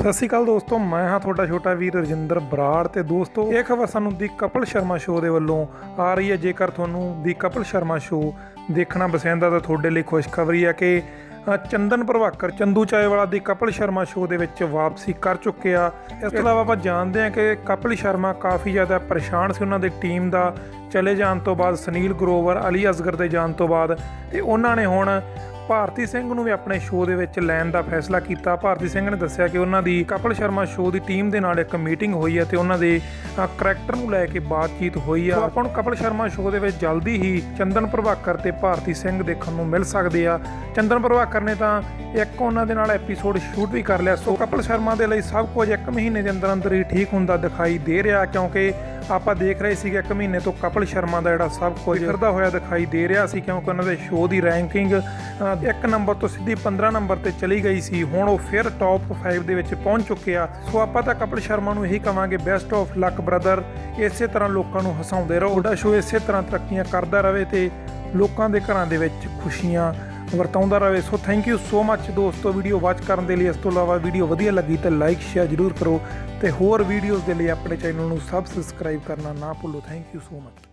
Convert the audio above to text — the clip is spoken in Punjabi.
ਸਤਿ ਸ਼੍ਰੀ ਅਕਾਲ ਦੋਸਤੋ, ਮੈਂ ਹਾਂ ਤੁਹਾਡਾ ਛੋਟਾ ਵੀਰ ਰਜਿੰਦਰ ਬਰਾੜ ਤੇ ਦੋਸਤੋ, ਇਹ ਖਬਰ ਸਾਨੂੰ ਦੀ ਕਪਲ ਸ਼ਰਮਾ ਸ਼ੋਅ ਦੇ ਵੱਲੋਂ ਆ ਰਹੀ ਹੈ। ਜੇਕਰ ਤੁਹਾਨੂੰ ਦੀ ਕਪਲ ਸ਼ਰਮਾ ਸ਼ੋਅ ਦੇਖਣਾ ਪਸੰਦ ਆ, ਤਾਂ ਤੁਹਾਡੇ ਲਈ ਖੁਸ਼ਖਬਰੀ ਹੈ ਕਿ ਚੰਦਨ ਪ੍ਰਭਾਕਰ, ਚੰਦੂ ਚਾਏਵਾਲਾ ਦੀ ਕਪਲ ਸ਼ਰਮਾ ਸ਼ੋਅ ਦੇ ਵਿੱਚ ਵਾਪਸੀ ਕਰ ਚੁੱਕੇ ਆ। ਇਸ ਤੋਂ ਇਲਾਵਾ ਆਪਾਂ ਜਾਣਦੇ ਹਾਂ ਕਿ ਕਪਲ ਸ਼ਰਮਾ ਕਾਫੀ ਜ਼ਿਆਦਾ ਪਰੇਸ਼ਾਨ ਸੀ ਉਹਨਾਂ ਦੀ ਟੀਮ ਦਾ। ਚਲੇ ਜਾਣ ਤੋਂ ਬਾਅਦ ਸੁਨੀਲ ਗਰੋਵਰ, ਅਲੀ ਅਸਗਰ ਦੇ ਜਾਣ ਤੋਂ ਬਾਅਦ ਤੇ ਉਹਨਾਂ ਨੇ ਹੁਣ ਭਾਰਤੀ ਸਿੰਘ ਨੂੰ ਵੀ ਆਪਣੇ ਸ਼ੋਅ ਦੇ ਵਿੱਚ ਲੈਣ ਦਾ ਫੈਸਲਾ ਕੀਤਾ। ਭਾਰਤੀ ਸਿੰਘ ਨੇ ਦੱਸਿਆ ਕਿ ਉਹਨਾਂ ਦੀ ਕਪਲ ਸ਼ਰਮਾ ਸ਼ੋਅ ਦੀ ਟੀਮ ਦੇ ਨਾਲ ਇੱਕ ਮੀਟਿੰਗ ਹੋਈ ਹੈ ਤੇ ਉਹਨਾਂ ਦੇ ਕਰੈਕਟਰ ਨੂੰ ਲੈ ਕੇ ਬਾਤਚੀਤ ਹੋਈ ਆ। ਆਪਾਂ ਨੂੰ ਕਪਲ ਸ਼ਰਮਾ ਸ਼ੋਅ ਦੇ ਵਿੱਚ ਜਲਦੀ ਹੀ ਚੰਦਨ ਪ੍ਰਭਾਕਰ ਤੇ ਭਾਰਤੀ ਸਿੰਘ ਦੇਖਣ ਨੂੰ ਮਿਲ ਸਕਦੇ ਆ। ਚੰਦਨ ਪ੍ਰਭਾਕਰ ਨੇ ਤਾਂ ਇੱਕ ਉਹਨਾਂ ਦੇ ਨਾਲ ਐਪੀਸੋਡ ਸ਼ੂਟ ਵੀ ਕਰ ਲਿਆ। ਸੋ ਕਪਲ ਸ਼ਰਮਾ ਦੇ ਲਈ ਸਭ ਕੁਝ ਇੱਕ ਮਹੀਨੇ ਦੇ ਅੰਦਰ ਅੰਦਰ ਹੀ ਠੀਕ ਹੁੰਦਾ ਦਿਖਾਈ ਦੇ ਰਿਹਾ, ਕਿਉਂਕਿ ਆਪਾਂ ਦੇਖ ਰਹੇ ਸੀਗੇ ਇੱਕ ਮਹੀਨੇ ਤੋਂ ਕਪਲ ਸ਼ਰਮਾ ਦਾ ਜਿਹੜਾ ਸਭ ਕੁਝ ਫਿਰਦਾ ਹੋਇਆ ਦਿਖਾਈ ਦੇ ਰਿਹਾ ਸੀ, ਕਿਉਂਕਿ ਉਹਨਾਂ ਦੇ ਸ਼ੋਅ ਦੀ ਰੈਂਕਿੰਗ ਇੱਕ ਨੰਬਰ ਤੋਂ ਸਿੱਧੀ 15 ਨੰਬਰ ਤੇ ਚਲੀ ਗਈ ਸੀ। ਹੁਣ ਉਹ ਫਿਰ ਟੌਪ 5 ਦੇ ਵਿੱਚ ਪਹੁੰਚ ਚੁੱਕੇ ਆ। ਸੋ ਆਪਾਂ ਤਾਂ ਕਪਲ ਸ਼ਰਮਾ ਨੂੰ ਇਹੀ ਕਵਾਂਗੇ ਬੈਸਟ ਆਫ ਲੱਕ ਬ੍ਰਦਰ ਇਸੇ ਤਰ੍ਹਾਂ ਲੋਕਾਂ ਨੂੰ ਹਸਾਉਂਦੇ ਰਹੋ। ਤੁਹਾਡਾ ਸ਼ੋਅ ਇਸੇ ਤਰ੍ਹਾਂ ਤਰੱਕੀਆਂ ਕਰਦਾ ਰਹੇ ਤੇ ਲੋਕਾਂ ਦੇ ਘਰਾਂ ਦੇ ਵਿੱਚ ਖੁਸ਼ੀਆਂ ਵਰਤਾਉਂਦਾ ਰਹੇ। ਸੋ ਥੈਂਕ ਯੂ ਸੋ ਮੱਚ ਦੋਸਤੋ ਵੀਡੀਓ ਵਾਚ ਕਰਨ ਦੇ ਲਈ। ਇਸ ਤੋਂ ਇਲਾਵਾ ਵੀਡੀਓ ਵਧੀਆ ਲੱਗੀ ਤਾਂ ਲਾਈਕ ਸ਼ੇਅਰ ਜ਼ਰੂਰ ਕਰੋ ਤੇ ਹੋਰ ਵੀਡੀਓਜ਼ ਦੇ ਲਈ ਆਪਣੇ ਚੈਨਲ ਨੂੰ ਸਬਸਕ੍ਰਾਈਬ ਕਰਨਾ ਨਾ ਭੁੱਲੋ। Thank you so much